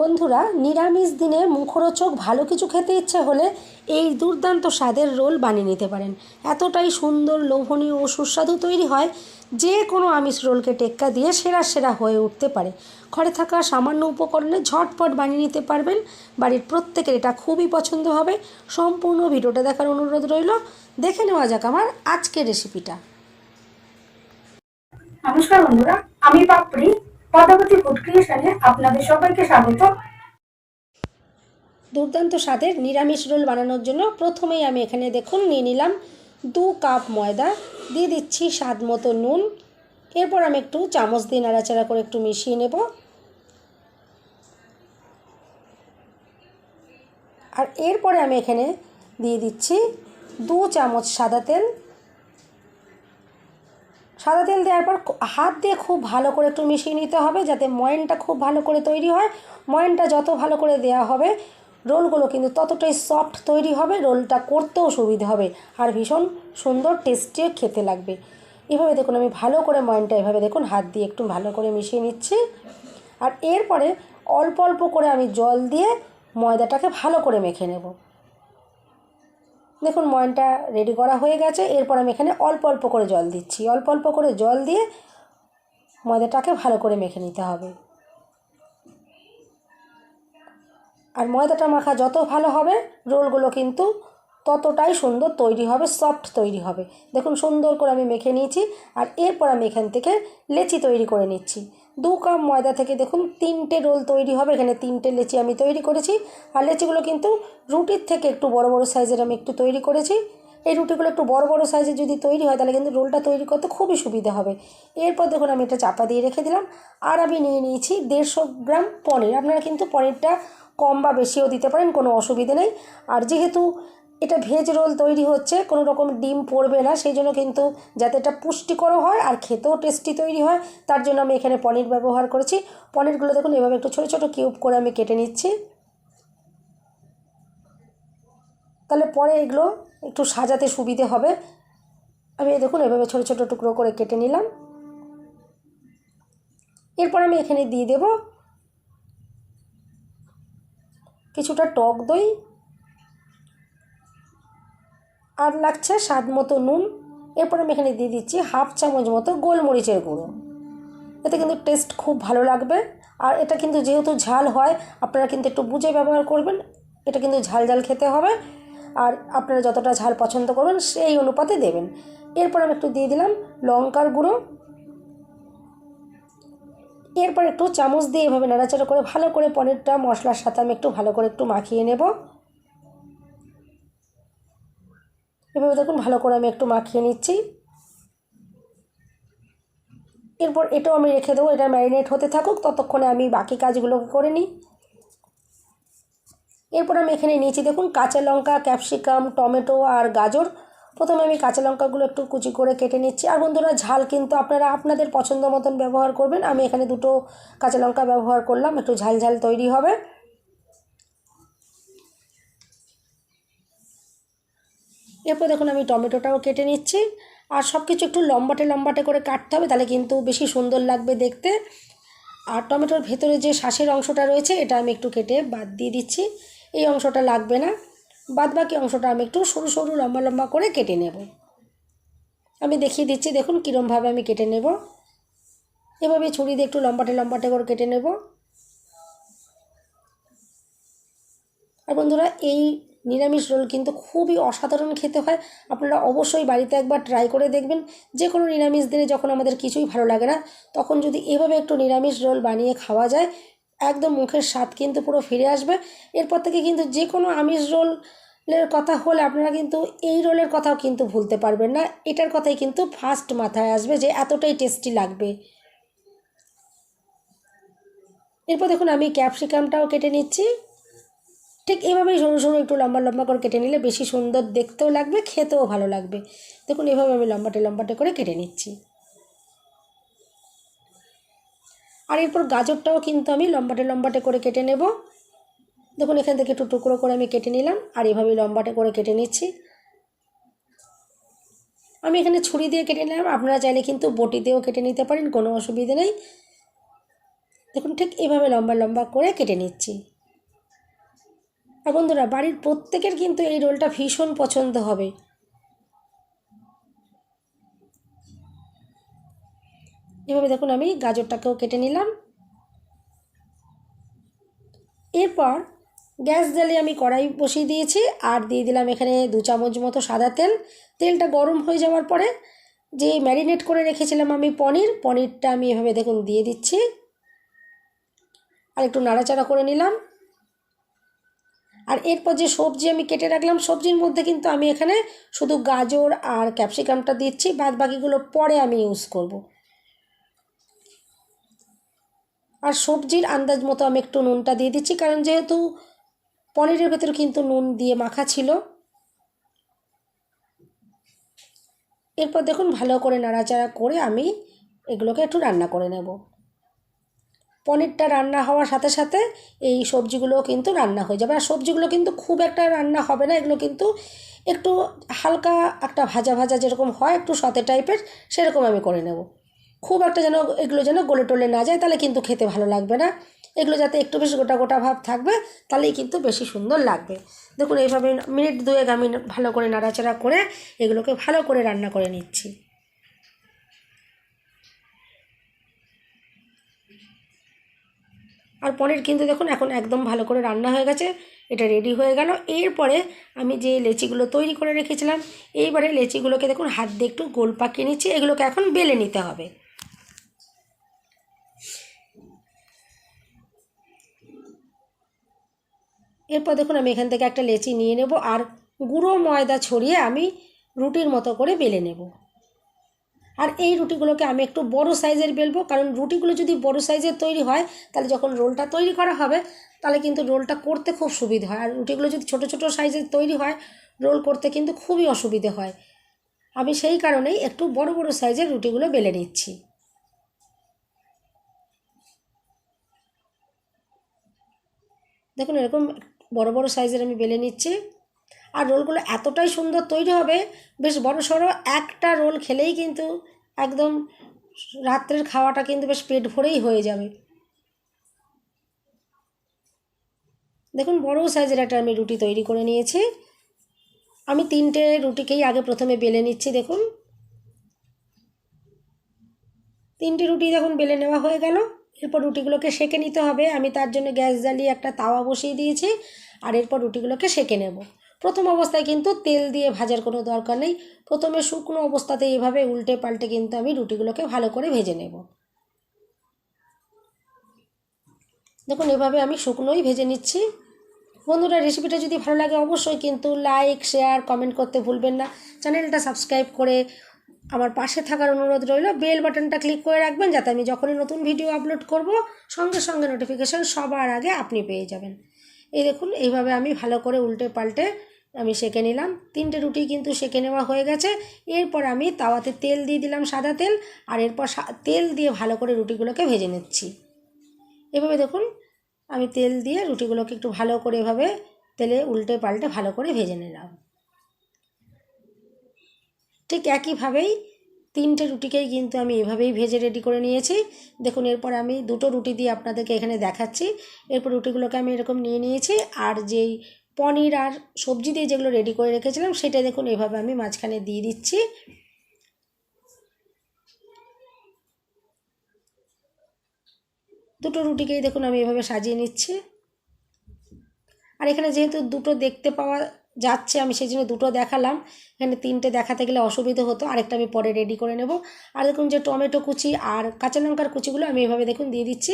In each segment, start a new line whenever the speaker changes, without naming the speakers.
বন্ধুরা, নিরামিষ দিনে মুখরোচক ভালো কিছু খেতে ইচ্ছে হলে এই দুর্দান্ত স্বাদের রোল বানিয়ে নিতে পারেন। এতটাই সুন্দর, লোভনীয় ও সুস্বাদু তৈরি হয়, যে কোনো আমিষ রোলকে টেক্কা দিয়ে সেরা সেরা হয়ে উঠতে পারে। ঘরে থাকা সামান্য উপকরণে ঝটপট বানিয়ে নিতে পারবেন। বাড়ির প্রত্যেকের এটা খুবই পছন্দ হবে। সম্পূর্ণ ভিডিওটা দেখার অনুরোধ রইল। দেখে নেওয়া যাক আমার আজকের রেসিপিটা
নমস্কার বন্ধুরা, আমি পাপড়ি। ক্রিয়েশনে আপনাদের সবাইকে স্বাগত।
দুর্দান্ত স্বাদের নিরামিষ রোল বানানোর জন্য প্রথমেই আমি এখানে দেখুন নিয়ে নিলাম দু কাপ ময়দা, দিয়ে দিচ্ছি স্বাদ মতো নুন। এরপর আমি একটু চামচ দিয়ে নাড়াচাড়া করে একটু মিশিয়ে নেব। আর এরপরে আমি এখানে দিয়ে দিচ্ছি দু চামচ সাদা তেল সাদা তেল দেওয়ার পর হাত দিয়ে খুব ভালো করে একটু মিশিয়ে নিতে হবে যাতে ময়নটা খুব ভালো করে তৈরি হয়। ময়নটা যত ভালো করে দেওয়া হবে, রোলগুলো কিন্তু ততটাই সফট তৈরি হবে, রোলটা করতেও সুবিধে হবে আর ভীষণ সুন্দর, টেস্টি খেতে লাগবে। এভাবে দেখুন, আমি ভালো করে ময়নটা এভাবে দেখুন, হাত দিয়ে একটু ভালো করে মিশিয়ে নিচ্ছি। আর এরপরে অল্প অল্প করে আমি জল দিয়ে ময়দাটাকে ভালো করে মেখে নেব। দেখুন, ময়নটা রেডি করা হয়ে গেছে। এরপর আমি এখানে অল্প অল্প করে জল দিচ্ছি। অল্প অল্প করে জল দিয়ে ময়দাটাকে ভালো করে মেখে নিতে হবে। আর ময়দাটা মাখা যত ভালো হবে, রোলগুলো কিন্তু ততটাই সুন্দর তৈরি হবে সফট তৈরি হবে। দেখুন, সুন্দর করে আমি মেখে নিয়েছি। আর এরপর আমি এখান থেকে লেচি তৈরি করে নিচ্ছি। দু কাপ ময়দা থেকে দেখুন তিনটে রোল তৈরি হবে। এখানে তিনটে লেচি আমি তৈরি করেছি। আর লেচিগুলো কিন্তু রুটির থেকে একটু বড় বড় সাইজের আমি একটু তৈরি করেছি। এই রুটিগুলো একটু বড় বড় সাইজে যদি তৈরি হয়, তাহলে কিন্তু রোলটা তৈরি করতে খুবই সুবিধা হবে। এরপর দেখুন আমি এটা চাপা দিয়ে রেখে দিলাম। আর আমি নিয়ে নিয়েছি দেড়শো গ্রাম পনির। আপনারা কিন্তু পনিরটা কম বা বেশিও দিতে পারেন, কোনো অসুবিধে নেই। আর যেহেতু এটা ভেজ রোল তৈরি হচ্ছে, কোনো রকম ডিম পড়বে না, সেই জন্য কিন্তু যাতে এটা পুষ্টিকরও হয় আর খেতেও টেস্টি তৈরি হয়, তার জন্য আমি এখানে পনির ব্যবহার করেছি। পনিরগুলো দেখুন, এভাবে একটু ছোটো ছোটো কিউব করে আমি কেটে নিচ্ছি। তাহলে পরে এগুলো একটু সাজাতে সুবিধে হবে। আমি দেখুন, এভাবে ছোটো ছোটো টুকরো করে কেটে নিলাম। এরপর আমি এখানে দিয়ে দেব কিছুটা টক দই। আর লাগছে স্বাদ মতো নুন। এরপর আমি এখানে দিয়ে দিচ্ছি হাফ চামচ মতো গোলমরিচের গুঁড়ো। এতে কিন্তু টেস্ট খুব ভালো লাগবে। আর এটা কিন্তু যেহেতু ঝাল হয়, আপনারা কিন্তু একটু বুঝে ব্যবহার করবেন। এটা কিন্তু ঝাল ঝাল খেতে হবে। আর আপনারা যতটা ঝাল পছন্দ করবেন, সেই অনুপাতে দেবেন। এরপর আমি একটু দিয়ে দিলাম লঙ্কার গুঁড়ো। এরপর একটু চামচ দিয়ে এভাবে নাড়াচাড়া করে ভালো করে পনিরটা মশলার সাথে আমি একটু ভালো করে একটু মাখিয়ে নেব। এভাবে দেখুন, ভালো করে আমি একটু মাখিয়ে নিচ্ছি। এরপর এটাও আমি রেখে দেবো, এটা ম্যারিনেট হতে থাকুক, ততক্ষণে আমি বাকি কাজগুলোকে করে নিই। এরপর আমি এখানে নিয়েছি, দেখুন, কাঁচা লঙ্কা, ক্যাপসিকাম, টমেটো আর গাজর। প্রথমে আমি কাঁচা লঙ্কাগুলো একটু কুচি করে কেটে নিচ্ছি। আর বন্ধুরা, ঝাল কিন্তু আপনারা আপনাদের পছন্দ মতন ব্যবহার করবেন। আমি এখানে দুটো কাঁচা লঙ্কা ব্যবহার করলাম, একটু ঝাল ঝাল তৈরি হবে। এরপর দেখুন আমি টমেটোটাও কেটে নিচ্ছি। আর সব কিছু একটু লম্বাটে লম্বাটে করে কাটতে হবে, তাহলে কিন্তু বেশি সুন্দর লাগবে দেখতে। আর টমেটোর ভেতরে যে শ্বাসের অংশটা রয়েছে, এটা আমি একটু কেটে বাদ দিয়ে দিচ্ছি। এই অংশটা লাগবে না। বাদ বাকি অংশটা আমি একটু সরু সরু লম্বা লম্বা করে কেটে নেব। আমি দেখিয়ে দিচ্ছি, দেখুন কীরমভাবে আমি কেটে নেব। এভাবে ছুরি দিয়ে একটু লম্বাটে লম্বাটে করে কেটে নেব। আর বন্ধুরা, এই নিরামিষ রোল কিন্তু খুবই অসাধারণ খেতে হয়। আপনারা অবশ্যই বাড়িতে একবার ট্রাই করে দেখবেন। যে কোনো নিরামিষ দিনে যখন আমাদের কিছুই ভালো লাগে না, তখন যদি এভাবে একটু নিরামিষ রোল বানিয়ে খাওয়া যায়, একদম মুখের স্বাদ কিন্তু পুরো ফিরে আসবে। এরপর থেকে কিন্তু যে কোনো আমিষ রোল রোলের কথা হলে আপনারা কিন্তু এই রোলের কথাও কিন্তু ভুলতে পারবেন না। এটার কথাই কিন্তু ফার্স্ট মাথায় আসবে যে এতটাই টেস্টি লাগবে। এরপর দেখুন আমি ক্যাপসিকামটাও কেটে নিচ্ছি। ঠিক এভাবেই সরু সরু একটু লম্বা লম্বা করে কেটে নিলে বেশি সুন্দর দেখতেও লাগবে, খেতেও ভালো লাগবে। দেখুন, এভাবে আমি লম্বাটে লম্বাটে করে কেটে নিচ্ছি। আর এরপর গাজরটাও কিন্তু আমি লম্বাটে লম্বাটে করে কেটে নেব। দেখুন, এখান থেকে একটু টুকরো করে আমি কেটে নিলাম, আর এভাবে লম্বাটে করে কেটে নিচ্ছি। আমি এখানে ছুরি দিয়ে কেটে নিলাম, আপনারা চাইলে কিন্তু বটি দিয়েও কেটে নিতে পারেন, কোনো অসুবিধে নেই। দেখুন, ঠিক এভাবে লম্বা লম্বা করে কেটে নিচ্ছি। আর বন্ধুরা, বাড়ির প্রত্যেকের কিন্তু এই রোলটা ভীষণ পছন্দ হবে। এভাবে দেখুন আমি গাজরটাকেও কেটে নিলাম। এরপর গ্যাস জ্বালিয়ে আমি কড়াই বসিয়ে দিয়েছি, আর দিয়ে দিলাম এখানে দু চামচ মতো সাদা তেল। তেলটা গরম হয়ে যাওয়ার পরে যে ম্যারিনেট করে রেখেছিলাম আমি পনির, পনিরটা আমি এভাবে দেখুন দিয়ে দিচ্ছি। আর একটু নাড়াচাড়া করে নিলাম। আর এরপর যে সবজি আমি কেটে রাখলাম, সবজির মধ্যে কিন্তু আমি এখানে শুধু গাজর আর ক্যাপসিকামটা দিচ্ছি, বাদ বাকিগুলো পরে আমি ইউজ করব। আর সবজির আন্দাজ মতো আমি একটু নুনটা দিয়ে দিচ্ছি, কারণ যেহেতু পনিরের ভেতরে কিন্তু নুন দিয়ে মাখা ছিল এরপর দেখুন, ভালো করে নাড়াচাড়া করে আমি এগুলোকে একটু রান্না করে নেব পনিরটা রান্না হওয়ার সাথে সাথে এই সবজিগুলোও কিন্তু রান্না হয়ে যাবে। আর সবজিগুলো কিন্তু খুব একটা রান্না হবে না, এগুলো কিন্তু একটু হালকা একটা ভাজা ভাজা যেরকম হয়, একটু সতে টাইপের, সেরকম আমি করে নেব। খুব একটা যেন এগুলো যেন গলে টলে না যায়, তাহলে কিন্তু খেতে ভালো লাগবে না। এগুলো যাতে একটু বেশ গোটা গোটা ভাব থাকবে, তাহলেই কিন্তু বেশি সুন্দর লাগবে। দেখুন, এইভাবে মিনিট দুয়েক আমি ভালো করে নাড়াচাড়া করে এগুলোকে ভালো করে রান্না করে নিচ্ছি। আর পনির কিন্তু দেখুন, এখন একদম ভালো করে রান্না হয়ে গেছে, এটা রেডি হয়ে গেল। এরপরে আমি যে লেচিগুলো তৈরি করে রেখেছিলাম, এইবারে লেচিগুলোকে দেখুন, হাত দিয়ে একটু গোল পাকিয়ে নিচ্ছি, এগুলোকে এখন বেলে নিতে হবে। এরপর দেখুন, আমি এখান থেকে একটা লেচি নিয়ে নেব, আর গুঁড়ো ময়দা ছড়িয়ে আমি রুটির মতো করে বেলে নেব। আর এই রুটিগুলোকে আমি একটু বড় সাইজের বেলবো, কারণ রুটিগুলো যদি বড় সাইজের তৈরি হয়, তাহলে যখন রোলটা তৈরি করা হবে, তাহলে কিন্তু রোলটা করতে খুব সুবিধা হয়। আর রুটিগুলো যদি ছোট ছোট সাইজের তৈরি হয়, রোল করতে কিন্তু খুবই অসুবিধে হয়। আমি সেই কারণেই একটু বড় বড় সাইজের রুটিগুলো বেলে নিচ্ছি। দেখুন, এরকম বড় বড় সাইজের আমি বেলে নিচ্ছি। আর রোলগুলো এতটাই সুন্দর তৈরি হবে, বেশ বড় সড়ো একটা রোল খেলেই কিন্তু একদম রাত্রের খাওয়াটা কিন্তু বেশ পেট ভরেই হয়ে যাবে। দেখুন বড় সাইজের একটা আমি রুটি তৈরি করে নিয়েছি। আমি তিনটে রুটিকেই আগে প্রথমে বেলে নিচ্ছি, দেখুন। তিনটে রুটি যখন বেলে নেওয়া হয়ে গেল, এরপর রুটিগুলোকে সেঁকে নিতে হবে। আমি তার জন্য গ্যাস জ্বালিয়ে একটা তাওয়া বসিয়ে দিয়েছি, আর এরপর রুটিগুলোকে সেঁকে নেব। প্রথম অবস্থায় কিন্তু তেল দিয়ে ভাজার কোনো দরকার নেই। প্রথমে শুকনো অবস্থাতে এভাবে উল্টে পাল্টে কিন্তু আমি রুটিগুলোকে ভালো করে ভেজে নেব। দেখুন, এভাবে আমি শুকনোই ভেজে নিচ্ছি। বন্ধুরা, রেসিপিটা যদি ভালো লাগে অবশ্যই কিন্তু লাইক, শেয়ার, কমেন্ট করতে ভুলবেন না। চ্যানেলটা সাবস্ক্রাইব করে আমার পাশে থাকার অনুরোধ রইল। বেল বাটনটা ক্লিক করে রাখবেন যাতে আমি যখনই নতুন ভিডিও আপলোড করব, সঙ্গে সঙ্গে নোটিফিকেশান সবার আগে আপনি পেয়ে যাবেন। এই দেখুন, এইভাবে আমি ভালো করে উল্টে পাল্টে আমি সেঁকে নিলাম। তিনটে রুটি কিন্তু সেঁকে নেওয়া হয়ে গেছে। এরপর আমি তাওয়াতে তেল দিয়ে দিলাম সাদা তেল, আর এরপর তেল দিয়ে ভালো করে রুটিগুলোকে ভেজে নিচ্ছি। এভাবে দেখুন, আমি তেল দিয়ে রুটিগুলোকে একটু ভালো করে এভাবে তেলে উল্টে পাল্টে ভালো করে ভেজে নিলাম। ঠিক একইভাবেই তিনটে রুটিকেই কিন্তু আমি এভাবেই ভেজে রেডি করে নিয়েছি। দেখুন, এরপর আমি দুটো রুটি দিয়ে আপনাদেরকে এখানে দেখাচ্ছি। এরপর রুটিগুলোকে আমি এরকম নিয়ে নিয়েছি আর যেই পনির আর সবজি দিয়ে যেগুলো রেডি করে রেখেছিলাম সেটা দেখুন, এভাবে আমি মাঝখানে দিয়ে দিচ্ছি। দুটো রুটিকেই দেখুন, আমি এভাবে সাজিয়ে নিচ্ছি। আর এখানে যেহেতু দুটো দেখতে পাওয়া যাচ্ছে, আমি সেই জন্য দুটো দেখালাম। এখানে তিনটে দেখাতে গেলে অসুবিধা হতো, আরেকটা আমি পরে রেডি করে নেব। আর দেখুন যে টমেটো কুচি আর কাঁচা লঙ্কার কুচিগুলো আমি এভাবে দেখুন দিয়ে দিচ্ছি।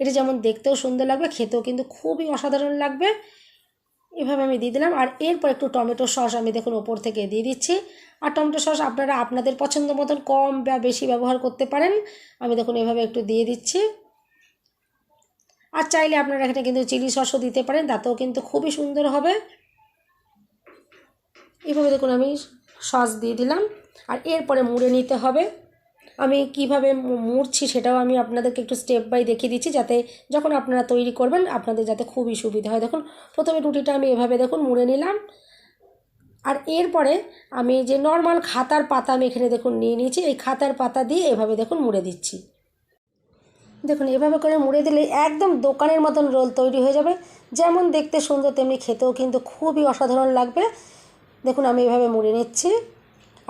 এটা যেমন দেখতেও সুন্দর লাগবে, খেতেও কিন্তু খুবই অসাধারণ লাগবে। এভাবে আমি দিয়ে দিলাম। আর এরপর একটু টমেটো সস আমি দেখুন ওপর থেকে দিয়ে দিচ্ছি। আর টমেটো সস আপনারা আপনাদের পছন্দ মতন কম বা বেশি ব্যবহার করতে পারেন। আমি দেখুন এভাবে একটু দিয়ে দিচ্ছি। আর চাইলে আপনারা এখানে কিন্তু চিলি সসও দিতে পারেন, তাতেও কিন্তু খুবই সুন্দর হবে। এইভাবে দেখুন আমি সস দিয়ে দিলাম। আর এরপরে মুড়ে নিতে হবে। আমি কীভাবে মুড়ছি সেটাও আমি আপনাদেরকে একটু স্টেপ বাই দেখিয়ে দিচ্ছি যাতে যখন আপনারা তৈরি করবেন আপনাদের যাতে খুবই সুবিধা হয়। দেখুন, প্রথমে রুটিটা আমি এভাবে দেখুন মুড়ে নিলাম। আর এরপরে আমি যে নর্মাল খাতার পাতা আমি এখানে দেখুন নিয়ে নিয়েছি, এই খাতার পাতা দিয়ে এভাবে দেখুন মুড়ে দিচ্ছি। দেখুন, এভাবে করে মুড়ে দিলে একদম দোকানের মতন রোল তৈরি হয়ে যাবে। যেমন দেখতে সুন্দর, তেমনি খেতেও কিন্তু খুবই অসাধারণ লাগবে। দেখুন, আমি এভাবে মুড়ে নিচ্ছি।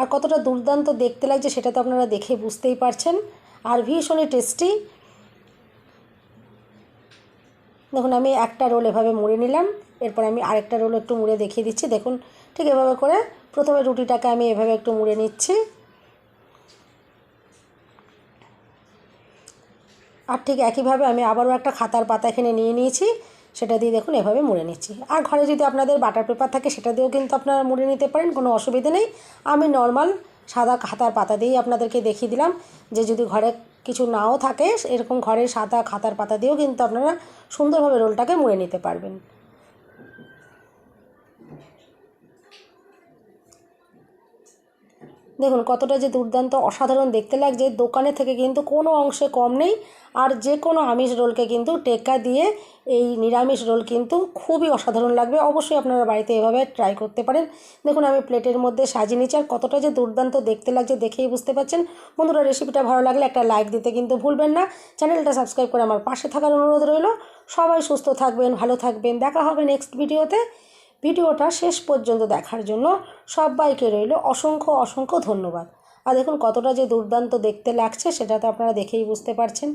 আর কতটা দুর্দান্ত দেখতে লাগছে সেটা তো আপনারা দেখে বুঝতেই পারছেন। আর ভীষণই টেস্টি দেখুন, আমি একটা রোল এভাবে মুড়ে নিলাম। এরপর আমি আরেকটা রোল একটু মুড়ে দেখিয়ে দিচ্ছি। দেখুন, ঠিক এভাবে করে প্রথমে রুটিটাকে আমি এভাবে একটু মুড়ে নিচ্ছি। আর ঠিক একইভাবে আমি আবারও একটা খাতার পাতা এখানে নিয়ে নিয়েছি। সেটা দিয়ে দেখুন, এভাবে মুড়ে নিচ্ছি। আর ঘরে যদি আপনাদের বাটার পেপার থাকে, সেটা দিয়েও কিন্তু আপনারা মুড়ে নিতে পারেন, কোনো অসুবিধে নেই। আমি নর্মাল সাদা খাতার পাতা দিয়েই আপনাদেরকে দেখিয়ে দিলাম যে যদি ঘরে কিছু নাও থাকে, এরকম ঘরে সাদা খাতার পাতা দিয়েও কিন্তু আপনারা সুন্দরভাবে রোলটাকে মুড়ে নিতে পারবেন। দেখুন, কতটা যে দুর্দান্ত, অসাধারণ দেখতে লাগছে। দোকানে থেকে কিন্তু কোনো অংশে কম নেই। আর যে কোনো আমিষ রোলকে কিন্তু টেক্কা দিয়ে এই নিরামিষ রোল কিন্তু খুবই অসাধারণ লাগবে। অবশ্যই আপনারা বাড়িতে এভাবে ট্রাই করতে পারেন। দেখুন, আমি প্লেটের মধ্যে সাজিয়ে নিচ্ছি। আর কতটা যে দুর্দান্ত দেখতে লাগছে দেখেই বুঝতে পারছেন। বন্ধুরা রেসিপিটা ভালো লাগলে একটা লাইক দিতে কিন্তু ভুলবেন না। চ্যানেলটা সাবস্ক্রাইব করে আমার পাশে থাকার অনুরোধ রইল। সবাই সুস্থ থাকবেন, ভালো থাকবেন। দেখা হবে নেক্সট ভিডিওতে ভিডিওটা শেষ পর্যন্ত দেখার জন্য সবাইকে রইল অসংখ্য অসংখ্য ধন্যবাদ। আর দেখুন কতটা যে দুর্দান্ত দেখতে লাগছে, সেটা তো আপনারা দেখেই বুঝতে পারছেন।